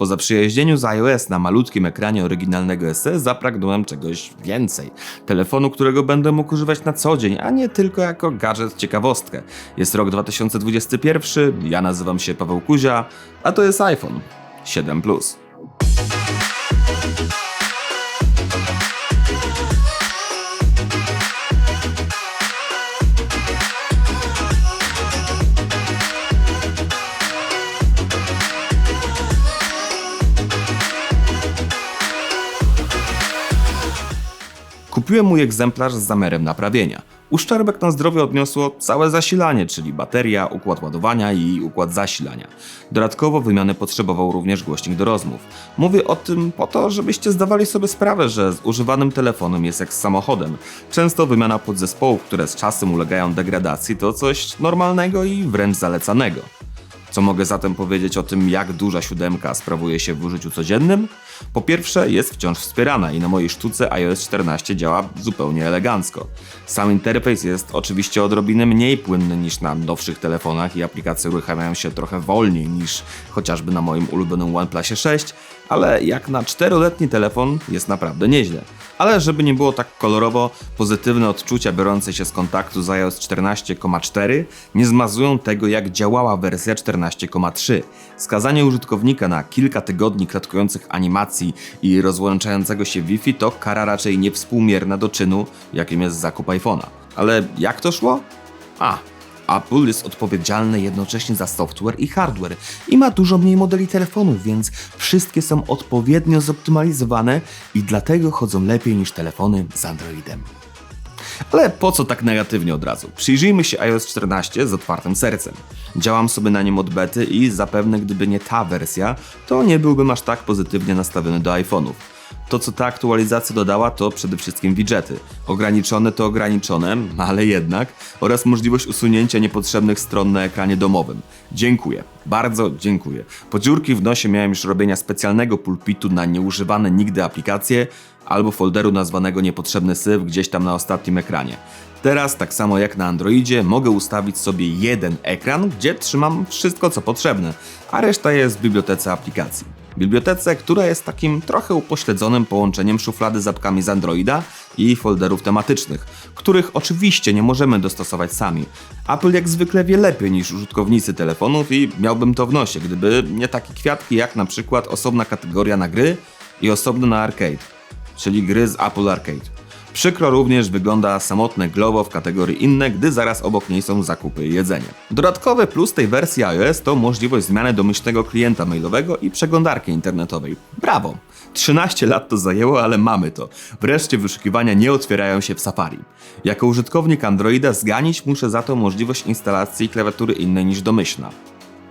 Po zaprzyjaźnieniu z iOS na malutkim ekranie oryginalnego SE zapragnąłem czegoś więcej. Telefonu, którego będę mógł używać na co dzień, a nie tylko jako gadżet ciekawostkę. Jest rok 2021, ja nazywam się Paweł Kuzia, a to jest iPhone 7 Plus. Kupiłem mój egzemplarz z zamiarem naprawienia. Uszczerbek na zdrowie odniosło całe zasilanie, czyli bateria, układ ładowania i układ zasilania. Dodatkowo wymiany potrzebował również głośnik do rozmów. Mówię o tym po to, żebyście zdawali sobie sprawę, że z używanym telefonem jest jak z samochodem. Często wymiana podzespołów, które z czasem ulegają degradacji, to coś normalnego i wręcz zalecanego. Co mogę zatem powiedzieć o tym, jak duża siódemka sprawuje się w użyciu codziennym? Po pierwsze, jest wciąż wspierana i na mojej sztuce iOS 14 działa zupełnie elegancko. Sam interfejs jest oczywiście odrobinę mniej płynny niż na nowszych telefonach i aplikacje uruchamiają się trochę wolniej niż chociażby na moim ulubionym OnePlusie 6, ale jak na czteroletni telefon jest naprawdę nieźle. Ale żeby nie było tak kolorowo, pozytywne odczucia biorące się z kontaktu z iOS 14,4 nie zmazują tego, jak działała wersja 14,3. Skazanie użytkownika na kilka tygodni klatkujących animacji i rozłączającego się Wi-Fi to kara raczej niewspółmierna do czynu, jakim jest zakup iPhone'a. Ale jak to szło? A, Apple jest odpowiedzialne jednocześnie za software i hardware i ma dużo mniej modeli telefonów, więc wszystkie są odpowiednio zoptymalizowane i dlatego chodzą lepiej niż telefony z Androidem. Ale po co tak negatywnie od razu? Przyjrzyjmy się iOS 14 z otwartym sercem. Działam sobie na nim od bety i zapewne gdyby nie ta wersja, to nie byłbym aż tak pozytywnie nastawiony do iPhone'ów. To, co ta aktualizacja dodała, to przede wszystkim widgety. Ograniczone to ograniczone, ale jednak, oraz możliwość usunięcia niepotrzebnych stron na ekranie domowym. Dziękuję, bardzo dziękuję. Po dziurki w nosie miałem już robienia specjalnego pulpitu na nieużywane nigdy aplikacje, albo folderu nazwanego niepotrzebny syf gdzieś tam na ostatnim ekranie. Teraz, tak samo jak na Androidzie, mogę ustawić sobie jeden ekran, gdzie trzymam wszystko co potrzebne, a reszta jest w bibliotece aplikacji. Bibliotece, która jest takim trochę upośledzonym połączeniem szuflady z apkami z Androida i folderów tematycznych, których oczywiście nie możemy dostosować sami. Apple jak zwykle wie lepiej niż użytkownicy telefonów i miałbym to w nosie, gdyby nie takie kwiatki jak na przykład osobna kategoria na gry i osobna na arcade, czyli gry z Apple Arcade. Przykro również wygląda samotne Glovo w kategorii inne, gdy zaraz obok niej są zakupy i jedzenie. Dodatkowy plus tej wersji iOS to możliwość zmiany domyślnego klienta mailowego i przeglądarki internetowej. Brawo! 13 lat to zajęło, ale mamy to. Wreszcie wyszukiwania nie otwierają się w Safari. Jako użytkownik Androida zganić muszę za to możliwość instalacji klawiatury innej niż domyślna.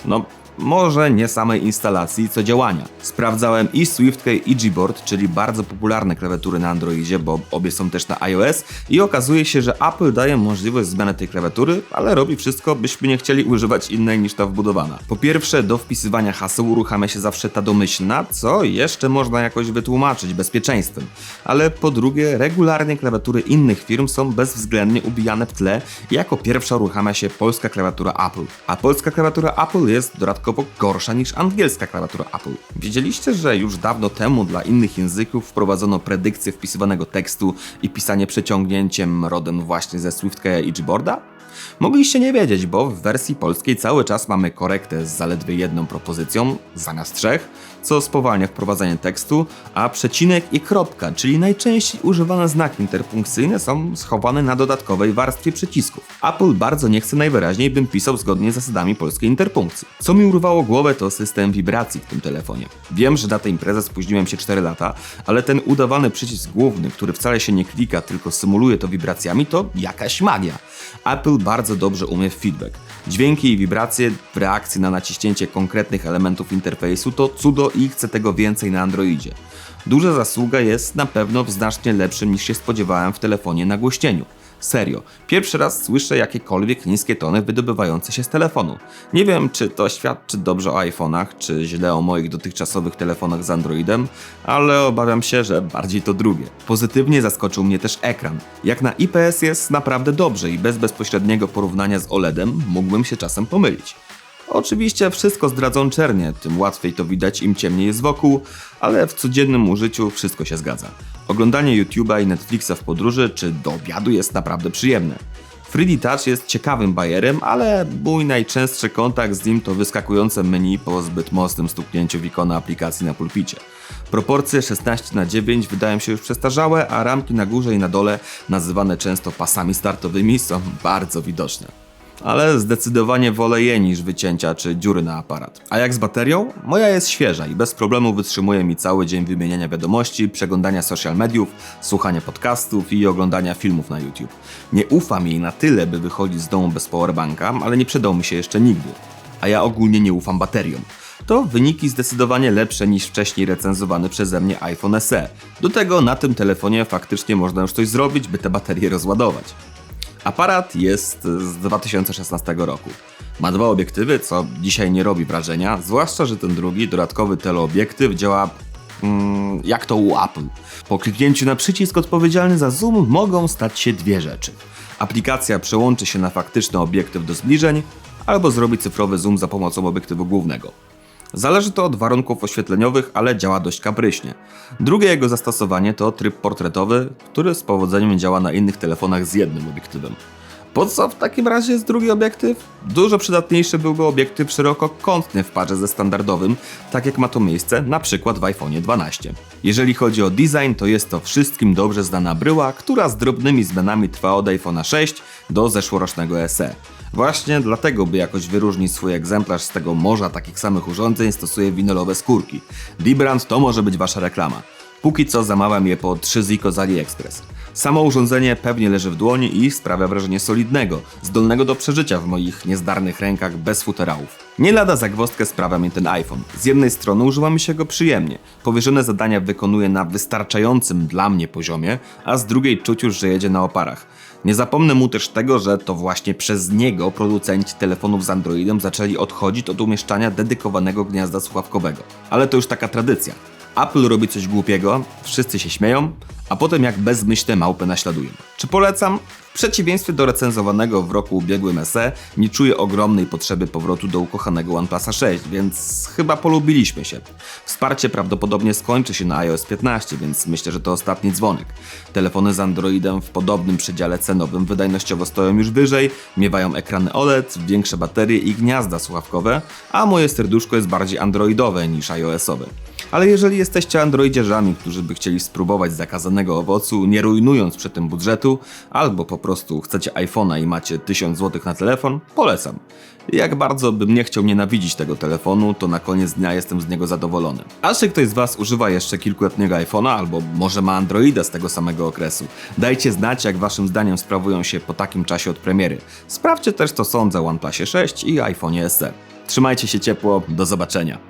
No, może nie samej instalacji, co działania. Sprawdzałem i SwiftKey i Gboard, czyli bardzo popularne klawiatury na Androidzie, bo obie są też na iOS i okazuje się, że Apple daje możliwość zmiany tej klawiatury, ale robi wszystko, byśmy nie chcieli używać innej niż ta wbudowana. Po pierwsze, do wpisywania haseł uruchamia się zawsze ta domyślna, co jeszcze można jakoś wytłumaczyć bezpieczeństwem. Ale po drugie, regularnie klawiatury innych firm są bezwzględnie ubijane w tle i jako pierwsza uruchamia się polska klawiatura Apple. A polska klawiatura Apple jest dodatkowo gorsza niż angielska klawiatura Apple. Wiedzieliście, że już dawno temu dla innych języków wprowadzono predykcję wpisywanego tekstu i pisanie przeciągnięciem rodem właśnie ze SwiftKey i Gboarda? Mogliście nie wiedzieć, bo w wersji polskiej cały czas mamy korektę z zaledwie jedną propozycją zamiast trzech, co spowalnia wprowadzanie tekstu, a przecinek i kropka, czyli najczęściej używane znaki interpunkcyjne są schowane na dodatkowej warstwie przycisków. Apple bardzo nie chce najwyraźniej, bym pisał zgodnie z zasadami polskiej interpunkcji. Co mi urwało głowę to system wibracji w tym telefonie. Wiem, że na tę imprezę spóźniłem się 4 lata, ale ten udawany przycisk główny, który wcale się nie klika, tylko symuluje to wibracjami, to jakaś magia. Apple bardzo dobrze umie feedback. Dźwięki i wibracje w reakcji na naciśnięcie konkretnych elementów interfejsu to cudo i chcę tego więcej na Androidzie. Duża zasługa jest na pewno w znacznie lepszym niż się spodziewałem w telefonie nagłośnieniu. Serio, pierwszy raz słyszę jakiekolwiek niskie tony wydobywające się z telefonu. Nie wiem, czy to świadczy dobrze o iPhone'ach, czy źle o moich dotychczasowych telefonach z Androidem, ale obawiam się, że bardziej to drugie. Pozytywnie zaskoczył mnie też ekran. Jak na IPS jest naprawdę dobrze i bez bezpośredniego porównania z OLEDem mógłbym się czasem pomylić. Oczywiście wszystko zdradzą czernie, tym łatwiej to widać im ciemniej jest wokół, ale w codziennym użyciu wszystko się zgadza. Oglądanie YouTube'a i Netflixa w podróży czy do obiadu jest naprawdę przyjemne. 3D Touch jest ciekawym bajerem, ale mój najczęstszy kontakt z nim to wyskakujące menu po zbyt mocnym stuknięciu w ikonę aplikacji na pulpicie. Proporcje 16 na 9 wydają się już przestarzałe, a ramki na górze i na dole, nazywane często pasami startowymi, są bardzo widoczne. Ale zdecydowanie wolę je niż wycięcia czy dziury na aparat. A jak z baterią? Moja jest świeża i bez problemu wytrzymuje mi cały dzień wymieniania wiadomości, przeglądania social mediów, słuchania podcastów i oglądania filmów na YouTube. Nie ufam jej na tyle, by wychodzić z domu bez powerbanka, ale nie przydał mi się jeszcze nigdy. A ja ogólnie nie ufam bateriom. To wyniki zdecydowanie lepsze niż wcześniej recenzowany przeze mnie iPhone SE. Do tego na tym telefonie faktycznie można już coś zrobić, by te baterie rozładować. Aparat jest z 2016 roku. Ma dwa obiektywy, co dzisiaj nie robi wrażenia, zwłaszcza, że ten drugi, dodatkowy teleobiektyw działa mm, jak to u Apple. Po kliknięciu na przycisk odpowiedzialny za zoom mogą stać się dwie rzeczy. Aplikacja przełączy się na faktyczny obiektyw do zbliżeń, albo zrobi cyfrowy zoom za pomocą obiektywu głównego. Zależy to od warunków oświetleniowych, ale działa dość kapryśnie. Drugie jego zastosowanie to tryb portretowy, który z powodzeniem działa na innych telefonach z jednym obiektywem. Po co w takim razie jest drugi obiektyw? Dużo przydatniejszy byłby obiektyw szerokokątny w parze ze standardowym, tak jak ma to miejsce na przykład w iPhone 12. Jeżeli chodzi o design, to jest to wszystkim dobrze znana bryła, która z drobnymi zmianami trwa od iPhone'a 6 do zeszłorocznego SE. Właśnie dlatego, by jakoś wyróżnić swój egzemplarz z tego morza takich samych urządzeń, stosuje winylowe skórki. Librand to może być wasza reklama. Póki co zamawiam je po 3 ziko z AliExpress. Samo urządzenie pewnie leży w dłoni i sprawia wrażenie solidnego, zdolnego do przeżycia w moich niezdarnych rękach bez futerałów. Nie lada zagwozdkę sprawia mi ten iPhone. Z jednej strony używa mi się go przyjemnie, powierzone zadania wykonuje na wystarczającym dla mnie poziomie, a z drugiej czuć już, że jedzie na oparach. Nie zapomnę mu też tego, że to właśnie przez niego producenci telefonów z Androidem zaczęli odchodzić od umieszczania dedykowanego gniazda słuchawkowego. Ale to już taka tradycja. Apple robi coś głupiego, wszyscy się śmieją, a potem jak bezmyślne małpy naśladują. Czy polecam? W przeciwieństwie do recenzowanego w roku ubiegłym SE, nie czuję ogromnej potrzeby powrotu do ukochanego OnePlusa 6, więc chyba polubiliśmy się. Wsparcie prawdopodobnie skończy się na iOS 15, więc myślę, że to ostatni dzwonek. Telefony z Androidem w podobnym przedziale cenowym wydajnościowo stoją już wyżej, miewają ekrany OLED, większe baterie i gniazda słuchawkowe, a moje serduszko jest bardziej androidowe niż iOS-owe. Ale jeżeli jesteście androidzierzami, którzy by chcieli spróbować zakazanego owocu, nie rujnując przy tym budżetu, albo po prostu chcecie iPhone'a i macie 1000 zł na telefon, polecam. Jak bardzo bym nie chciał nienawidzić tego telefonu, to na koniec dnia jestem z niego zadowolony. A czy ktoś z Was używa jeszcze kilkuletniego iPhone'a, albo może ma Androida z tego samego okresu? Dajcie znać, jak Waszym zdaniem sprawują się po takim czasie od premiery. Sprawdźcie też, co sądzę o OnePlusie 6 i iPhone SE. Trzymajcie się ciepło, do zobaczenia.